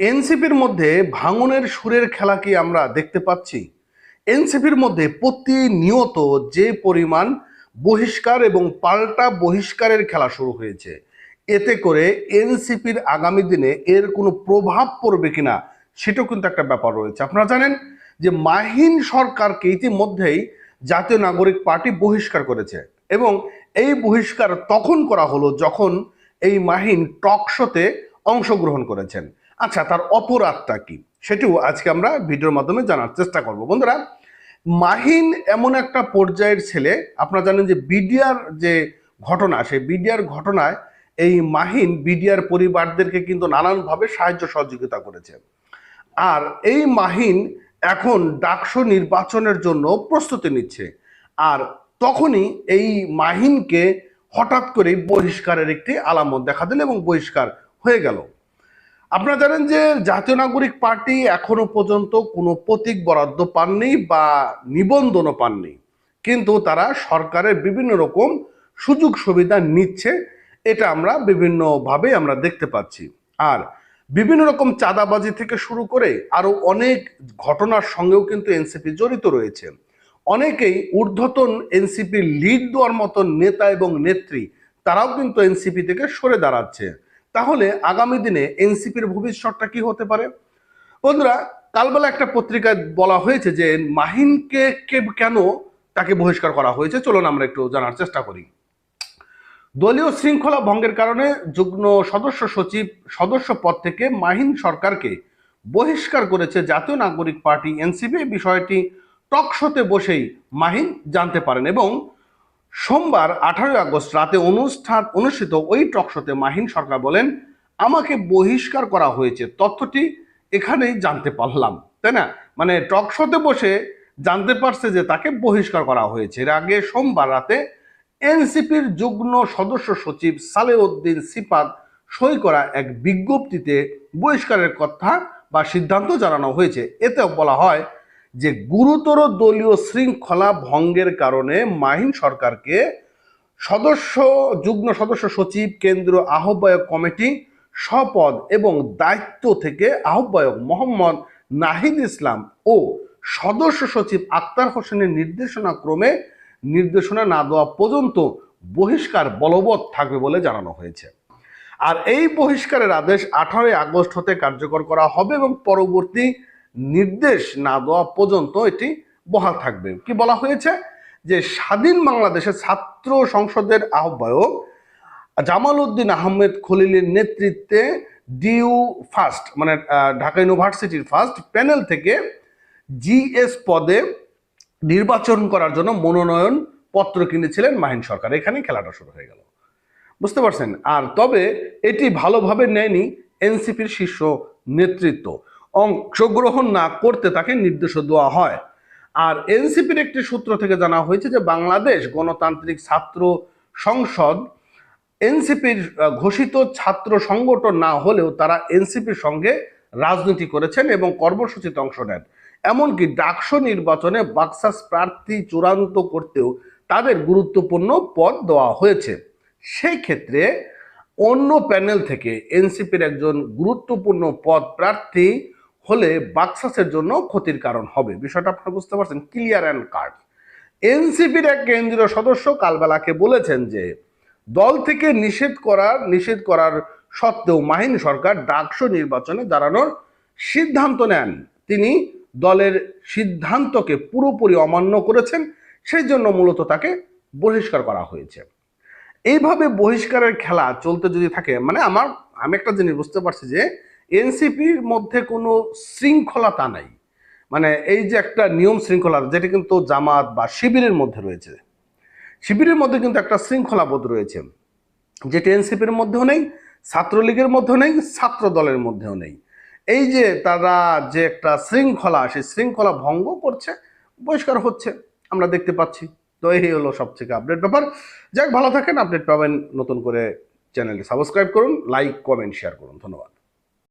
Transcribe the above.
এনসিপির মধ্যে ভাঙনের সুরের খেলা কি আমরা দেখতে পাচ্ছি? এনসিপির মধ্যে প্রতিনিয়ত যে পরিমাণ বহিষ্কার এবং পাল্টা বহিষ্কারের খেলা শুরু হয়েছে, এতে করে এনসিপির আগামী দিনে এর কোনো প্রভাব পড়বে কিনা সেটাও কিন্তু একটা ব্যাপার রয়েছে। আপনারা জানেন যে মাহিন সরকারকে ইতিমধ্যেই জাতীয় নাগরিক পার্টি বহিষ্কার করেছে এবং এই বহিষ্কার তখন করা হলো যখন এই মাহিন টক শোতে অংশগ্রহণ করেছেন। আচ্ছা তার অপরাধটা কি? সেটিও আজকে আমরা ভিডিওর মাধ্যমে জানার চেষ্টা করব। বন্ধুরা, মাহিন এমন একটা পর্যায়ের ছেলে, আপনারা জানেন যে বিডিআর যে ঘটনা, সেই বিডিআর ঘটনায় এই মাহিন বিডিআর পরিবারদেরকে কিন্তু নানানভাবে সাহায্য সহযোগিতা করেছে। আর এই মাহিন এখন ডাকসু নির্বাচনের জন্য প্রস্তুতি নিচ্ছে। আর তখনই এই মাহিনকে হঠাৎ করেই বহিষ্কারের একটি আলামত দেখা দিল এবং বহিষ্কার হয়ে গেল। আপনারা জানেন যে জাতীয় নাগরিক পার্টি এখনও পর্যন্ত কোনো প্রতীক বরাদ্দ পাননি বা নিবন্ধনও পাননি। কিন্তু তারা সরকারের বিভিন্ন রকম সুযোগ সুবিধা নিচ্ছে, এটা আমরা বিভিন্নভাবে আমরা দেখতে পাচ্ছি। আর বিভিন্ন রকম চাঁদাবাজি থেকে শুরু করে আরও অনেক ঘটনার সঙ্গেও কিন্তু এনসিপি জড়িত রয়েছে। অনেকেই ঊর্ধ্বতন এনসিপির লিড দেওয়ার মতো নেতা এবং নেত্রী, তারাও কিন্তু এনসিপি থেকে সরে দাঁড়াচ্ছে। তাহলে আগামী দিনে এনসিপির ভবিষ্যৎটা কি হতে পারে? বন্ধুরা, কালবেলা একটা পত্রিকায় বলা হয়েছে যে মাহিনকে কে কেন তাকে বহিষ্কার করা হয়েছে? চলুন আমরা একটু জানার চেষ্টা করি। দলীয় শৃঙ্খলা ভঙ্গের কারণে যুগ্ম সদস্য সচিব সদস্য পদ থেকে মাহিন সরকারকে বহিষ্কার করেছে জাতীয় নাগরিক পার্টি এনসিপি। বিষয়টি টকশোতে বসেই মাহিন জানতে পারেন এবং সোমবার আঠারোই আগস্ট রাতে অনুষ্ঠান অনুষ্ঠিত ওই টকশোতে মাহিন সরকার বলেন, আমাকে বহিষ্কার করা হয়েছে। তথ্যটি এখানেই জানতে পারলাম। তাই না? মানে টকশোতে বসে জানতে পারছে যে তাকে বহিষ্কার করা হয়েছে। এর আগে সোমবার রাতে এনসিপির যুগ্ম সদস্য সচিব সালেউদ্দিন সিপাত সই করা এক বিজ্ঞপ্তিতে বহিষ্কারের কথা বা সিদ্ধান্ত জানানো হয়েছে। এতেও বলা হয় যে গুরুতর দলীয় শৃঙ্খলা ভঙ্গের কারণে মাহিন সরকারকে সদস্য, যুগ্ম সদস্য সচিব কেন্দ্র আহ্বায়ক কমিটি শপথ এবং দায়িত্ব থেকে আহ্বায়ক মোহাম্মদ নাহিদ ইসলাম ও সদস্য সচিব আক্তার হোসেনের নির্দেশনা ক্রমে নির্দেশনা না দেওয়া পর্যন্ত বহিষ্কার বলবৎ থাকবে বলে জানানো হয়েছে। আর এই বহিষ্কারের আদেশ আঠারোই আগস্ট হতে কার্যকর করা হবে এবং পরবর্তী নির্দেশ না দেওয়া পর্যন্ত এটি বহাল থাকবে। কি বলা হয়েছে? যে স্বাধীন বাংলাদেশের ছাত্র সংসদের আহ্বায়ক জামাল উদ্দিন আহমেদ খলিলের নেতৃত্বে ডিউ ফার্স্ট মানে ঢাকা ইউনিভার্সিটির ফার্স্ট প্যানেল থেকে জিএস পদে নির্বাচন করার জন্য মনোনয়ন পত্র কিনেছিলেন মাহিন সরকার। এখানে খেলাটা শুরু হয়ে গেল। বুঝতে পারছেন? আর তবে এটি ভালোভাবে নেয়নি এনসিপির শীর্ষ নেতৃত্ব। অংশগ্রহণ না করতে তাকে নির্দেশ দেওয়া হয়। আর এনসিপির একটি সূত্র থেকে জানা হয়েছে যে বাংলাদেশ গণতান্ত্রিক ছাত্র সংসদ, এনসিপির ঘোষিত ছাত্র সংগঠন না হলেও তারা এনসিপির সঙ্গে রাজনীতি করেছেন এবং কর্মসূচিতে অংশ নেন। এমনকি ডাকসু নির্বাচনে বাক্সাস প্রার্থী চূড়ান্ত করতেও তাদের গুরুত্বপূর্ণ পদ দেওয়া হয়েছে। সেই ক্ষেত্রে অন্য প্যানেল থেকে এনসিপির একজন গুরুত্বপূর্ণ পদ প্রার্থী হলে বাক্সাসের জন্য ক্ষতির কারণ হবে। বিষয়টা আপনারা বুঝতে পারছেন ক্লিয়ার অ্যান্ড কার্ড এনসিপির এক কেন্দ্রীয় সদস্য কালবেলাকে বলেছেন যে, দল থেকে নিষেধ করার নিষেধ করার সত্ত্বেও মাহিন সরকার ডাকসু নির্বাচনে দাঁড়ানোর সিদ্ধান্ত নেন। তিনি দলের সিদ্ধান্তকে পুরোপুরি অমান্য করেছেন, সেই জন্য মূলত তাকে বহিষ্কার করা হয়েছে। এইভাবে বহিষ্কারের খেলা চলতে যদি থাকে মানে আমার, আমি একটা জিনিস বুঝতে পারছি যে এনসিপির মধ্যে কোনো শৃঙ্খলতা নাই। মানে এই যে একটা নিয়ম শৃঙ্খলা, যেটা কিন্তু জামাত বা শিবিরের মধ্যে রয়েছে। শিবিরের মধ্যে কিন্তু একটা শৃঙ্খলাবোধ রয়েছে, যেটা এনসিপির মধ্যেও নেই, ছাত্রলীগের মধ্যেও নেই ছাত্র দলের মধ্যেও নেই। এই যে তারা যে একটা শৃঙ্খলা, সেই শৃঙ্খলা ভঙ্গ করছে, বহিষ্কার হচ্ছে, আমরা দেখতে পাচ্ছি। তো এই হলো সবথেকে আপডেট ব্যাপার। যাক, ভালো থাকেন আপডেট পাবেন নতুন করে চ্যানেলটি সাবস্ক্রাইব করুন লাইক কমেন্ট শেয়ার করুন। ধন্যবাদ।